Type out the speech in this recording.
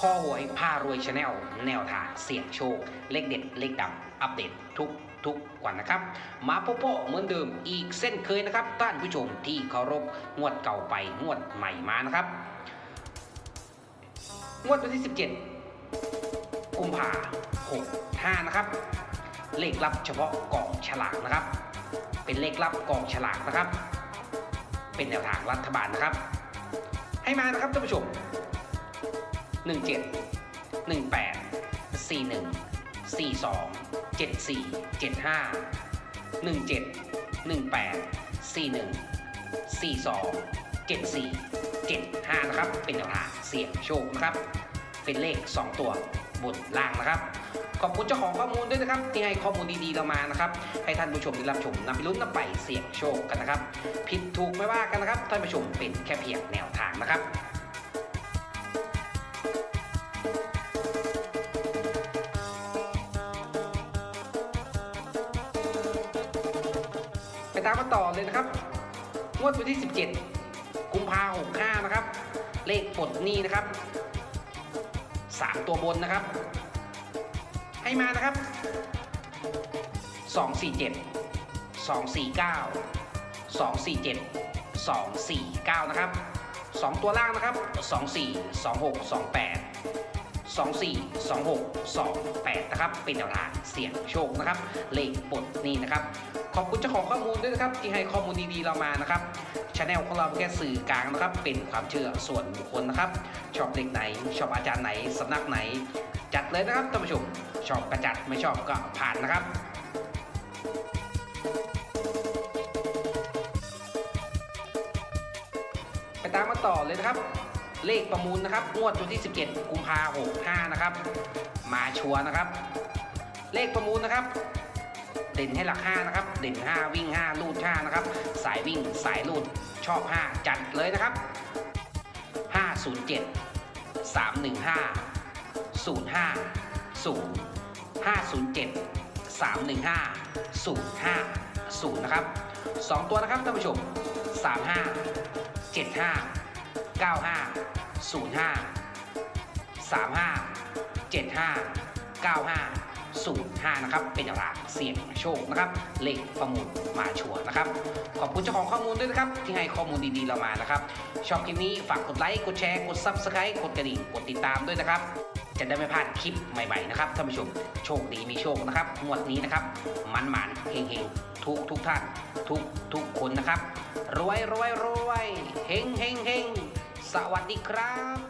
ข้อหวยผ้ารวยชาแนลแนวทางเสี่ยงโชค เลขเด็ดเลขดังอัปเดตทุกทุกวันนะครับ มาโปโปเหมือนเดิมอีกเส้นเคยนะครับท่านผู้ชมที่เคารพงวดเก่าไปงวดใหม่มานะครับ งวดวันที่ 17 กุมภาหกห้านะครับ เลขลับเฉพาะกองฉลากนะครับ เป็นเลขลับกองฉลากนะครับ เป็นแนวทางรัฐบาลนะครับ ให้มานะครับท่านผู้ชม 17 18 41 42 74 75 17 18 41 42 74 75 นะครับ เป็นแนวทางเสี่ยงโชคนะครับ เป็นเลข 2 ตัวบนล่างนะครับ ขอบคุณเจ้าของข้อมูลด้วยนะครับ ที่ให้ข้อมูลดีๆเรามานะครับ ให้ท่านผู้ชมได้รับชมนำไปลุ้นนำไปเสี่ยงโชคกันนะครับ ผิดถูกไม่ว่ากันนะครับ ท่านผู้ชมเป็นแค่เพียงแนวทางนะครับ ตามกันต่อเลยนะครับงวดวันที่ 17 กุมภาหกห้านะครับ เลขปลดหนี้นะครับ 3 ตัวบนนะครับ ให้มานะครับ 247 249 247 249 นะครับ 2 ตัวล่างนะครับ 24 26 28 24 26 28 นะครับ เป็นแนวทางเสี่ยงโชคนะครับ เลขปลดหนี้นะครับ ขอบคุณเจ้าของข้อมูลด้วยนะครับที่ให้ข้อมูลดีๆเรามานะครับช anel ของเราแค่สื่อกลางนะครับ เป็นความเชื่อส่วนบุคคลนะครับ ชอบเลขไหน ชอบอาจารย์ไหนสำนักไหน จัดเลยนะครับท่านผู้ชมชอบกระจัดไม่ชอบก็ผ่านนะครับไปตามมาต่อเลยนะครับ เลขประมูลนะครับงวดวันที่ 17 กุมภาพันธ์65นะครับ มาชัวนะครับ เลขประมูลนะครับ เด่นให้หลัก 5 นะครับ เด่น 5 วิ่ง 5 ลูด 5 นะครับ สายวิ่งสายลูดชอบ 5 จัดเลยนะครับ 507 315 05 0 507 315 050 นะครับ 2 ตัวนะครับท่านผู้ชม 35 75 95 05 35 75 95 05นะครับเป็นอย่างไรเสี่ยงโชคนะครับเลขประมูลมาชัวร์นะครับขอบคุณเจ้าของข้อมูลด้วยนะครับที่ให้ข้อมูลดีๆเรามานะครับชอบคลิปนี้ฝากกดไลค์กดแชร์กด Subscribe กดกระดิ่งกดติดตามด้วยนะครับจะได้ไม่พลาดคลิปใหม่ๆนะครับท่านผู้ชมโชคดีมีโชคนะครับงวดนี้นะครับมันมันๆเฮงเฮงๆทุกทุกท่านทุกทุกคนนะครับรวยรวยรวยเฮงเฮงเฮงสวัสดีครับ